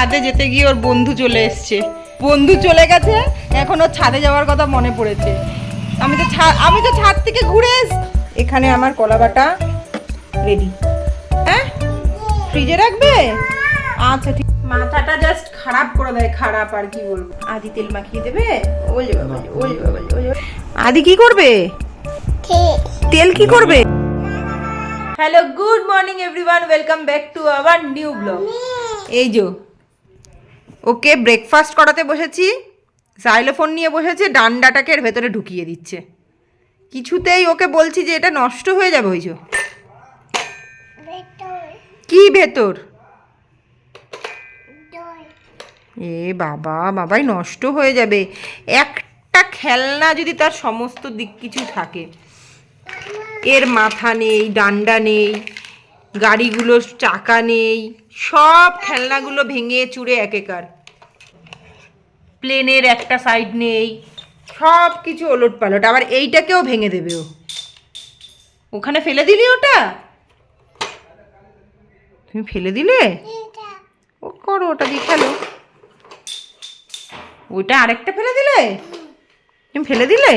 ছাদে যেতে গিয়ে ওর বন্ধু চলে এসছে। বন্ধু চলে গেছে, এখন ওর ছাদে যাওয়ার কথা মনে পড়েছে। আমি তো ছাদ আমি তো ছাদ থেকে ঘুরে এখানে আমার কলা বাটা রেডি হ্যাঁ? ফ্রিজে রাখবে? আচ্ছা ঠিক মাথাটা জাস্ট খারাপ করে দেয়, খারাপ আর কি বলব। আদি তেল মাখিয়ে দেবে? বাবা ওলে বাবা ওলে আদি কি করবে? তেল কি করবে? Hello good morning everyone welcome back to our new blog এই যে ওকে ব্রেকফাস্ট করাতে বসেছি সাইলোফোন নিয়ে বসেছে ডান্ডাটাকে এর ভেতরে ঢুকিয়ে দিচ্ছে। কিছুতেই ওকে বলছি যে এটা নষ্ট হয়ে যাবে ওই কি ভেতর? এ বাবা বাবাই নষ্ট হয়ে যাবে। একটা খেলনা যদি তার সমস্ত দিক কিছু থাকে। এর মাথা নেই ডান্ডা নেই গাড়িগুলোর চাকা নেই সব খেলনাগুলো ভেঙে চুরে একেকার প্লেনের একটা সাইড নেই সব কিছু ওলট পালট আবার এইটাকেও ভেঙে দেবে ও। ওখানে ফেলে দিলি ওটা? তুমি ফেলে দিলে? ও করো ওটা দিয়ে খেলো। ওইটা আরেকটা ফেলে দিলে? তুমি ফেলে দিলে?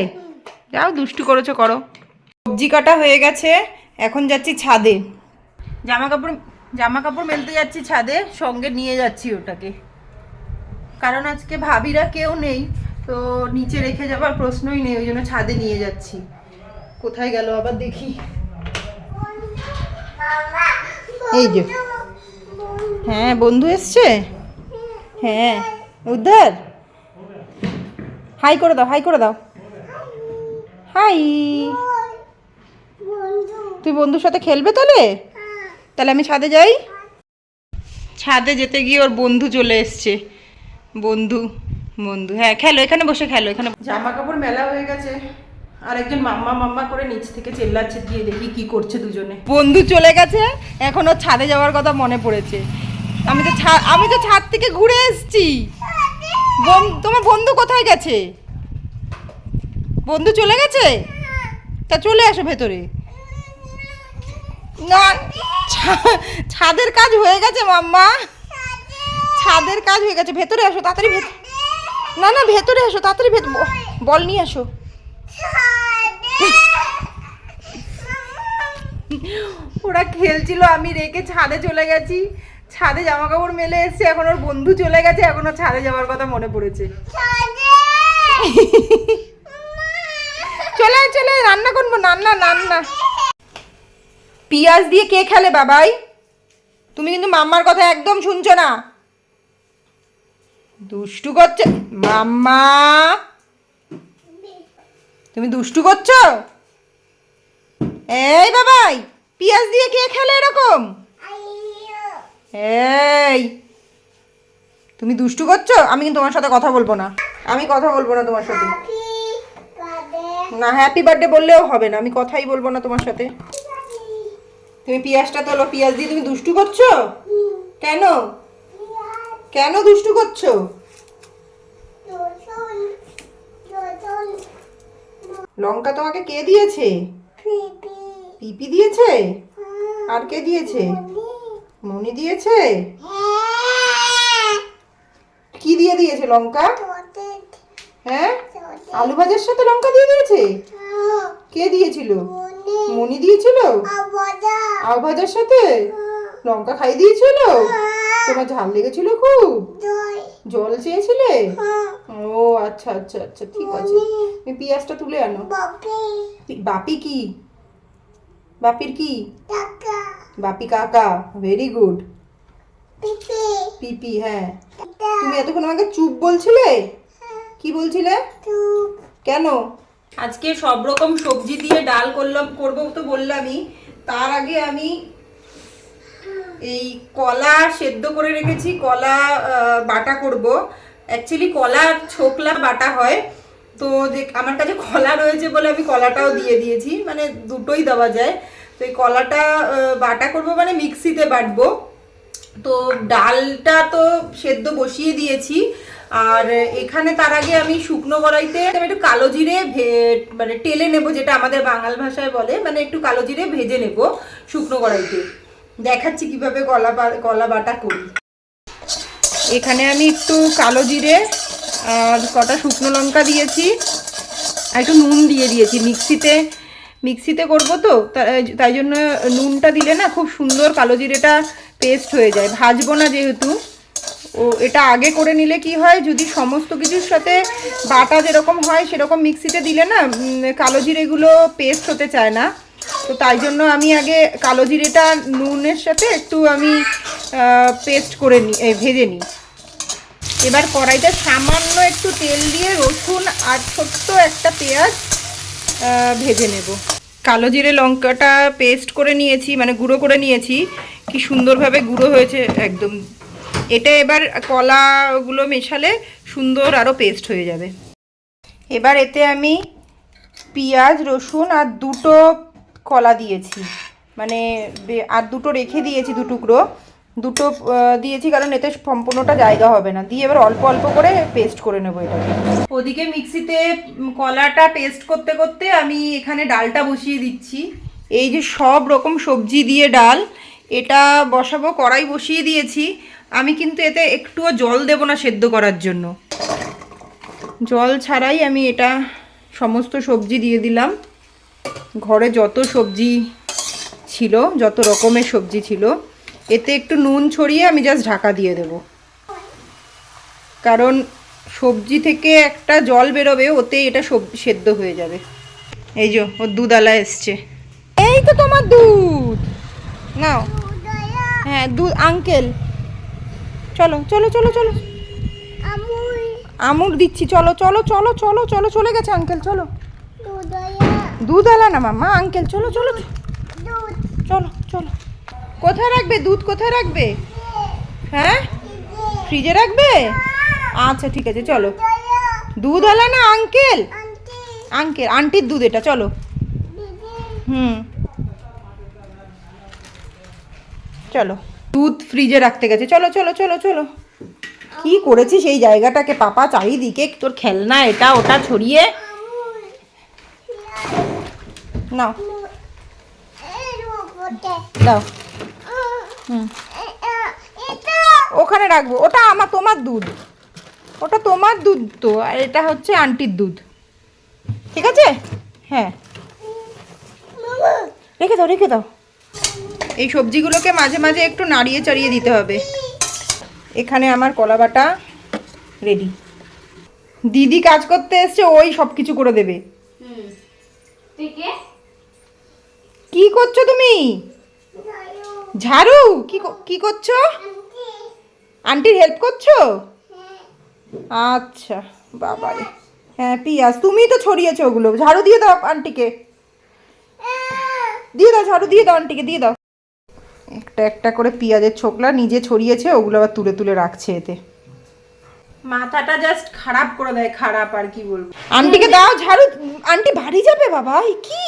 যাও দুষ্টু করেছ করো। সবজি কাটা হয়ে গেছে এখন যাচ্ছি ছাদে। জামা কাপড় জামা কাপড় মেলতে যাচ্ছি ছাদে সঙ্গে নিয়ে যাচ্ছি ওটাকে। কারণ আজকে ভাবিরা কেউ নেই তো নিচে রেখে যাবার প্রশ্নই নেই ওই জন্য ছাদে নিয়ে যাচ্ছি। কোথায় গেল আবার দেখি। এই যে। হ্যাঁ বন্ধু এসছে? হ্যাঁ। উদ্ধার? হাই করে দাও হাই করে দাও। হাই। তুই বন্ধুর সাথে খেলবে তাহলে? তাহলে আমি ছাদে যাই? ছাদে যেতে গিয়ে ওর বন্ধু চলে এসছে। বন্ধু বন্ধু। হ্যাঁ খেলো এখানে বসে খেলো এখানে জামা কাপড় মেলা হয়ে গেছে। আর একজন মাম্মা মাম্মা করে নিচ থেকে চেল্লাচ্ছে দিয়ে দেখি কি করছে দুজনে। বন্ধু চলে গেছে এখন ওর ছাদে যাওয়ার কথা মনে পড়েছে। আমি তো ছাদ আমি তো ছাদ থেকে ঘুরে এসেছি। তোমার বন্ধু কোথায় গেছে? বন্ধু চলে গেছে? তা চলে আসো ভেতরে। না ছাদের কাজ হয়ে গেছে মাম্মা। ছাদের কাজ হয়ে গেছে ভেতরে আসো তাড়াতাড়ি না না ভেতরে আসো তাড়াতাড়ি বল নিয়ে আসো ওরা খেলছিল আমি রেখে ছাদে চলে গেছি। ছাদে জামা কাপড় মেলে এসছে এখন ওর বন্ধু চলে গেছে এখন ওর ছাদে যাওয়ার কথা মনে পড়েছে। চলে আয়, চলে রান্না করব রান্না রান্না পিঁয়াজ দিয়ে কে খেলে বাবাই? তুমি কিন্তু মাম্মার কথা একদম শুনছো না। দুষ্টু করছে মাম্মা! তুমি দুষ্টু করছ? এই বাবাই পিঁয়াজ দিয়ে কে খেলে এরকম? এই। তুমি দুষ্টু করছ? আমি কিন্তু তোমার সাথে কথা বলব না। আমি কথা বলব না তোমার সাথে। না হ্যাপি বার্থডে বললেও হবে না। আমি কথাই বলব না তোমার সাথে। তুমি পিঁয়াজটা তোলো, পিঁয়াজ দিয়ে তুমি দুষ্টু করছ? কেন? কেন দুষ্টু করছ? লঙ্কা তোমাকে কে দিয়েছে? পিপি দিয়েছে? আর কে দিয়েছে? মনি দিয়েছে? কি দিয়ে দিয়েছে লঙ্কা? হ্যাঁ? আলু ভাজার সাথে লঙ্কা দিয়ে দিয়েছে? কে দিয়েছিল? মনি দিয়েছিল? আলু ভাজার সাথে? লঙ্কা খাই দিয়েছিল? তোমার ঝাল লেগেছিল খুব? জল চেয়েছিলে? ও আচ্ছা আচ্ছা আচ্ছা ঠিক আছে। তুমি পেঁয়াজটা তুলে আনো। বাপি। কি? বাপির কি? বাপি কাকা ভেরি গুড পিপি। হ্যাঁ। তুমি এতক্ষণ আমাকে চুপ বলছিলে? কি বলছিলে? কেন? আজকে সব রকম সবজি দিয়ে ডাল করলাম করব তো বললামই। তার আগে আমি এই কলা সেদ্ধ করে রেখেছি, কলা বাটা করব। অ্যাকচুয়ালি কলা ছোকলা বাটা হয়। তো যে আমার কাছে কলা রয়েছে বলে আমি কলাটাও দিয়ে দিয়েছি মানে দুটোই দেওয়া যায়। তো এই কলাটা বাটা করব মানে মিক্সিতে বাটবো। তো ডালটা তো সেদ্ধ বসিয়ে দিয়েছি। আর এখানে তার আগে আমি শুকনো কড়াইতে একটু কালো জিরে মানে টেলে নেব, যেটা আমাদের বাঙাল ভাষায় বলে মানে একটু কালো জিরে ভেজে নেব শুকনো কড়াইতে। দেখাচ্ছি কীভাবে কলা কলা বাটা করি। এখানে আমি একটু কালো জিরে আর কটা শুকনো লঙ্কা দিয়েছি, আর একটু নুন দিয়ে দিয়েছি। মিক্সিতে মিক্সিতে করব তো, তাই জন্য নুনটা দিলে না খুব সুন্দর কালো জিরেটা পেস্ট হয়ে যায়। ভাজবো না যেহেতু। ও, এটা আগে করে নিলে কি হয়? যদি সমস্ত কিছুর সাথে বাটা যেরকম হয়, সেরকম মিক্সিতে দিলে না কালো জিরেগুলো পেস্ট হতে চায় না। তো তাই জন্য আমি আগে কালো জিরেটা নুনের সাথে একটু আমি পেস্ট করে নিই ভেজে নিই। এবার কড়াইতে সামান্য একটু তেল দিয়ে রসুন আর ছোট্ট একটা পেঁয়াজ ভেজে নেব। কালো জিরে লঙ্কাটা পেস্ট করে নিয়েছি মানে গুঁড়ো করে নিয়েছি। কি সুন্দরভাবে গুঁড়ো হয়েছে, একদম এটা এবার কলাগুলো মেশালে সুন্দর আরও পেস্ট হয়ে যাবে। এবার এতে আমি পেঁয়াজ, রসুন আর দুটো কলা দিয়েছি। মানে আর দুটো রেখে দিয়েছি দু টুকরো। দুটো দিয়েছি কারণ এতে সম্পূর্ণটা জায়গা হবে না। দিয়ে এবার অল্প অল্প করে পেস্ট করে নেব এটা ওদিকে মিক্সিতে কলাটা পেস্ট করতে করতে আমি এখানে ডালটা বসিয়ে দিচ্ছি। এই যে সব রকম সবজি দিয়ে ডাল, এটা বসাবো, কড়াই বসিয়ে দিয়েছি। আমি কিন্তু এতে একটুও জল দেব না সেদ্ধ করার জন্য। জল ছাড়াই আমি এটা সমস্ত সবজি দিয়ে দিলাম। ঘরে যত সবজি ছিল যত রকমের সবজি ছিল এতে একটু নুন ছড়িয়ে আমি জাস্ট ঢাকা দিয়ে দেব। কারণ সবজি থেকে একটা জল বেরোবে ওতে এটা সেদ্ধ হয়ে যাবে। এই যে ওর দুধ আলা এসছে। এই তো তোমার দুধ! নাও। হ্যাঁ দুধ আঙ্কেল চলো চলো চলো চলো। আমুল। দিচ্ছি চলো চলো চলো চলো চলো চলে গেছে আঙ্কেল চলো। দুধ আলা না মামা আঙ্কেল চলো চলো চলো। চলো কোথায় রাখবে দুধ? কোথায় রাখবে? হ্যাঁ? ফ্রিজে রাখবে? আচ্ছা ঠিক আছে চলো। দুধ আলা না আঙ্কেল আঙ্কেল আন্টির দুধ এটা চলো। হুম। চলো। দুধ ফ্রিজে রাখতে গেছে। চলো চলো চলো চলো। কি করেছিস এই জায়গাটাকে? পাপা, চারিদিকে তোর খেলনা, এটা, ওটা ছড়িয়ে। নাও। হুম। ওখানে রাখব। ওটা আমার, তোমার দুধ। ওটা তোমার দুধ তো, আর এটা হচ্ছে আন্টির দুধ। ঠিক আছে? হ্যাঁ। রেখে দাও রেখে দাও। এই সবজিগুলোকে মাঝে মাঝে একটু নাড়িয়ে চাড়িয়ে দিতে হবে। এখানে আমার কলা বাটা রেডি দিদি কাজ করতে এসছে ওই সব কিছু করে দেবে। কি? করছ তুমি? ঝাড়ু? কি করছ? আন্টির হেল্প করছ? আচ্ছা বাবারে। হ্যাঁ পিয়াজ। তুমিই তো ছড়িয়েছো ওগুলো। ঝাড়ু দিয়ে দাও আন্টিকে। দিয়ে দাও ঝাড়ু দিয়ে দাও আন্টিকে দিয়ে দাও। একটা একটা করে পেঁয়াজের ছোকলা নিজে ছড়িয়েছে ওগুলো আবার তুলে তুলে রাখছে এতে মাথাটা জাস্ট খারাপ করে দেয় খারাপ আর কি বলবো আন্টিকে দাও ঝাড়ু আন্টি বাড়ি যাবে বাবা এই কি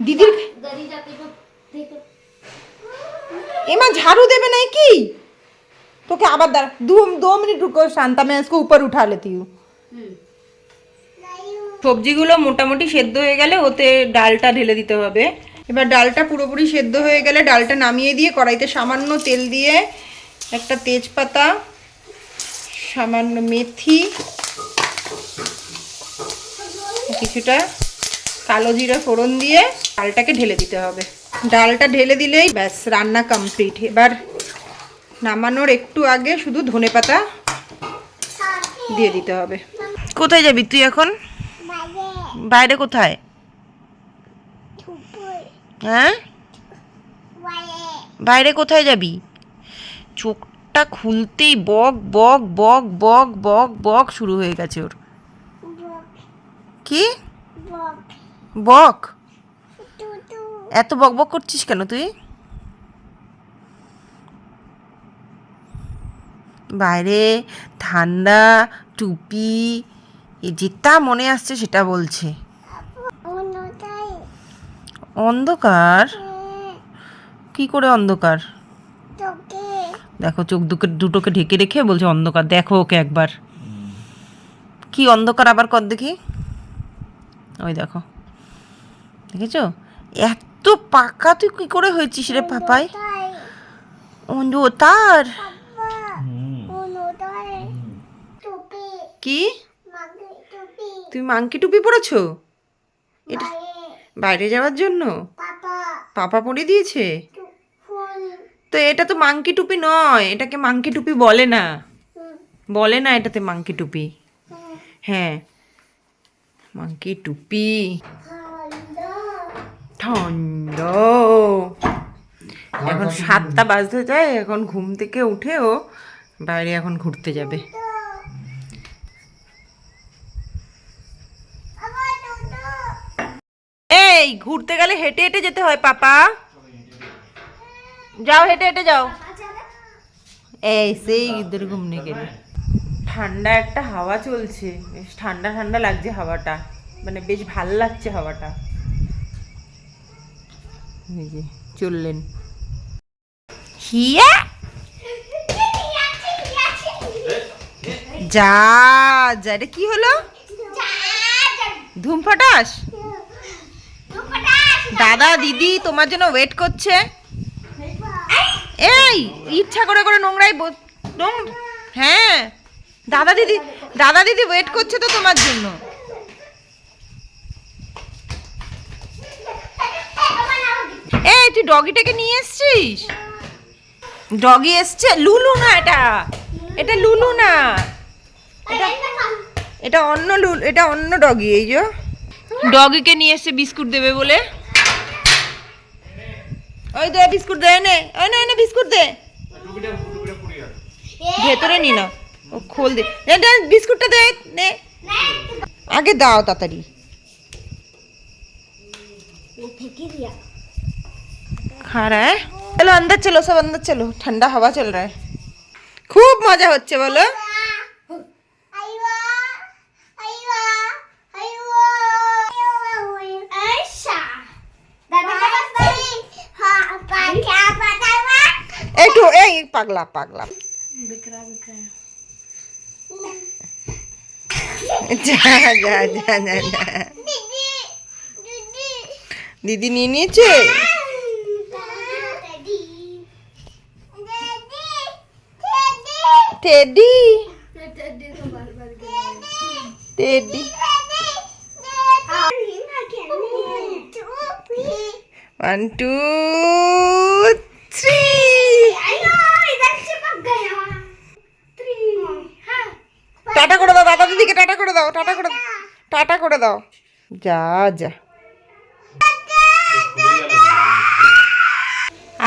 দিদির गली जाते को देखो एमा झाड़ू देवे नहीं की तो क्या आवाज दर दो दो मिनट रुको शांता मैं इसको ऊपर उठा लेती हूँ সবজিগুলো মোটামুটি সেদ্ধ হয়ে গেলে ওতে ডালটা ঢেলে দিতে হবে এবার ডালটা পুরোপুরি সেদ্ধ হয়ে গেলে ডালটা নামিয়ে দিয়ে কড়াইতে সামান্য তেল দিয়ে একটা তেজপাতা সামান্য মেথি কিছুটা কালো জিরা ফোড়ন দিয়ে ডালটাকে ঢেলে দিতে হবে। ডালটা ঢেলে দিলেই ব্যাস রান্না কমপ্লিট এবার নামানোর একটু আগে শুধু ধনেপাতা দিয়ে দিতে হবে। কোথায় যাবি তুই এখন? বাইরে কোথায়? হ্যাঁ? বাইরে কোথায় যাবি? চোখটা খুলতেই বক বক বক বক বক বক শুরু হয়ে গেছে ওর। কি? বক। এত বক বক করছিস কেন তুই? বাইরে ঠান্ডা, টুপি যেটা মনে আসছে সেটা বলছে। অন্ধকার? কি করে অন্ধকার? দেখো চোখ দুটো দুটোকে ঢেকে রেখে বলছে অন্ধকার দেখো ওকে একবার। কি অন্ধকার আবার কর দেখি। ওই দেখো। দেখেছ? এত পাকা তুই কি করে হয়েছিস রে পাপাই? অন্ধ তার? কি? তুমি মাংকি টুপি পরেছো? এটা বাইরে যাওয়ার জন্য? পাপা। পরে দিয়েছে? তো এটা তো মাংকি টুপি নয় এটাকে মাংকি টুপি বলে না। বলে না এটাতে মাংকি টুপি। হ্যাঁ। মাংকি টুপি। ঠান্ডা। এখন সাতটা বাজতে যায় এখন ঘুম থেকে উঠেও বাইরে এখন ঘুরতে যাবে এই ঘুরতে গেলে হেঁটে হেঁটে যেতে হয়, পাপা। যাও, হেঁটে হেঁটে যাও। এই, সেই ইঁদুর ঘুমনে গেলে ঠান্ডা একটা হাওয়া চলছে। বেশ ঠান্ডা ঠান্ডা লাগছে হাওয়াটা। মানে বেশ ভালো লাগছে হাওয়াটা। চললেন। হিয়া! যা যা, এটা কি হলো? ধুম ফাটাস দাদা, দিদি, তোমার জন্য ওয়েট করছে। এই, ইচ্ছা করে করে নোংরাই হ্যাঁ। দাদা, দিদি দাদা, দিদি ওয়েট করছে তো তোমার জন্য। এই, তুই ডগিটাকে নিয়ে এসছিস? ডগি এসছে। লুলু না এটা? এটা লুলু না। এটা অন্য লুল এটা অন্য ডগি, এই যে। ডগিকে নিয়ে এসে বিস্কুট দেবে বলে। ওই দে বিস্কুট দে নে ওই না এনে বিস্কুট দে ভেতরে নি না ও খোল দে নে, নে, বিস্কুটটা দে নে आगे दाओ तातरी खा रहा है चलो अंदर चलो सब अंदर चलो ठंडा हवा चल रहा है खूब मजा হচ্ছে বলো পাগলা পাগলা যা যা যা যা যা দিদি নিয়ে নিয়েছে teddy teddy one two three tata করে দাও, দাদা দিদিকে টাটা করে দাও, টাটা করে টাটা করে দাও। যা যা।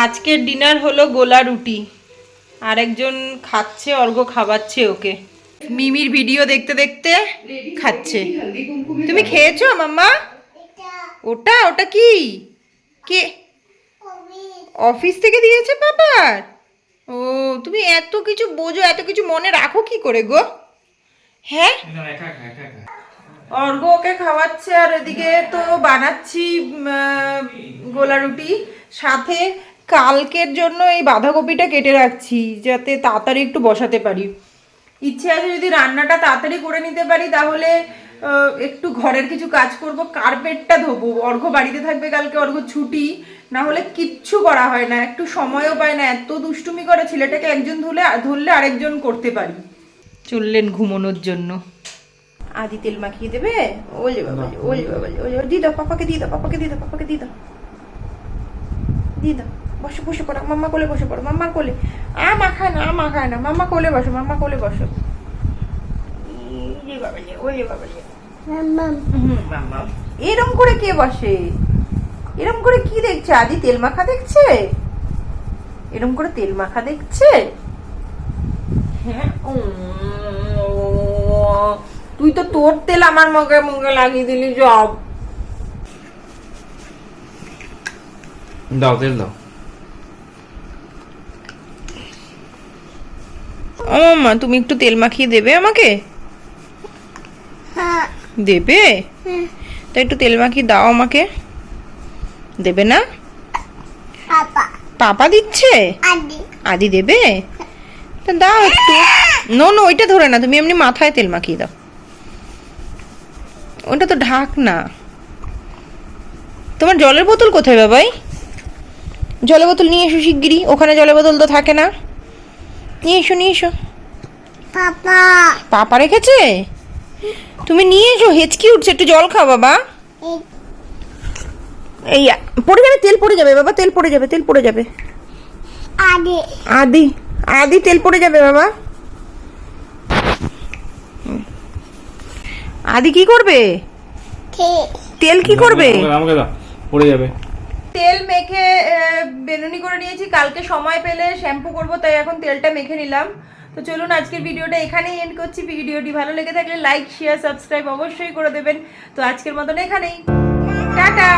আজকের ডিনার হলো গোলা রুটি। আরেকজন খাচ্ছে অর্ঘ খাওয়াচ্ছে ওকে। মিমির ভিডিও দেখতে দেখতে খাচ্ছে। তুমি খেয়েছো, মাম্মা? ওটা ওটা কি? কে? অফিস থেকে দিয়েছে পাপার ও, তুমি এত কিছু বোঝো, এত কিছু মনে রাখো কি করে গো? হ্যাঁ? অর্ঘ ওকে খাওয়াচ্ছে আর এদিকে তো বানাচ্ছি গোলা রুটি। সাথে কালকের জন্য এই বাঁধাকপিটা কেটে রাখছি যাতে তাড়াতাড়ি একটু বসাতে পারি। ইচ্ছে আছে যদি রান্নাটা তাড়াতাড়ি করে নিতে পারি তাহলে একটু ঘরের কিছু কাজ করব কার্পেটটা ধোবো। অর্ঘ বাড়িতে থাকবে কালকে অর্ঘ ছুটি। না হলে কিচ্ছু করা হয় না একটু সময়ও পায় না। এত দুষ্টুমি করে ছেলেটাকে একজন ধুলে ধরলে আরেকজন করতে পারি। চললেন ঘুমানোর জন্য। আদি তেল মাখিয়ে দেবে? ওলে বাবা ওলে বাবা ওলে দি দাও পাপাকে দি দাও পাপাকে দি দাও পাপাকে দি দাও দি দাও বসো বসে পড়ো মাম্মা কোলে বসে পড়ো মাম্মা কোলে। আ মাখায় না আ মাখায় না মাম্মা কোলে বসো মাম্মা কোলে বসো। বাবা ওলে বাবা। হুম, মাম্মা এরম করে কে বসে? এরম করে কি দেখছে? আদি তেল মাখা দেখছে? এরম করে তেল মাখা দেখছে? তুই তো তোর তেল আমার মুখে মুখে লাগিয়ে দিলি জব দাও তেল দাও। ও মা তুমি একটু তেল মাখিয়ে দেবে আমাকে? দেবে? তা একটু তেল মাখিয়ে দাও আমাকে। দেবে না? পাপা। দিচ্ছে? আদি দেবে? দাও একটু। নো নো ওইটা ধরে না তুমি এমনি মাথায় তেল মাখিয়ে দাও। ওটা তো ঢাক না তোমার জলের বোতল কোথায় বাবাই জলের বোতল নিয়ে এসো শিগগিরই ওখানে জলের বোতল তো থাকে না। নিয়ে এসো নিয়ে এসো। পাপা। পাপা রেখেছে? তুমি নিয়ে এসো হেঁচকি উঠছে একটু জল খাও বাবা। এই পড়ে যাবে তেল পড়ে যাবে বাবা তেল পড়ে যাবে তেল পড়ে যাবে। আগে আদি। আদি তেল পড়ে যাবে বাবা। আদি কি করবে? তেল কি করবে? আমাকে- আমাকে দাও পড়ে যাবে। তেল মেখে বেনুনি করে নিয়েছি কালকে সময় পেলে শ্যাম্পু করব তাই এখন তেলটা মেখে নিলাম। তো চলুন আজকের ভিডিওটা এখানেই এন্ড করছি। ভিডিওটি ভালো লেগে থাকলে লাইক শেয়ার সাবস্ক্রাইব অবশ্যই করে দেবেন। তো আজকের মতন এখানেই। টাটা!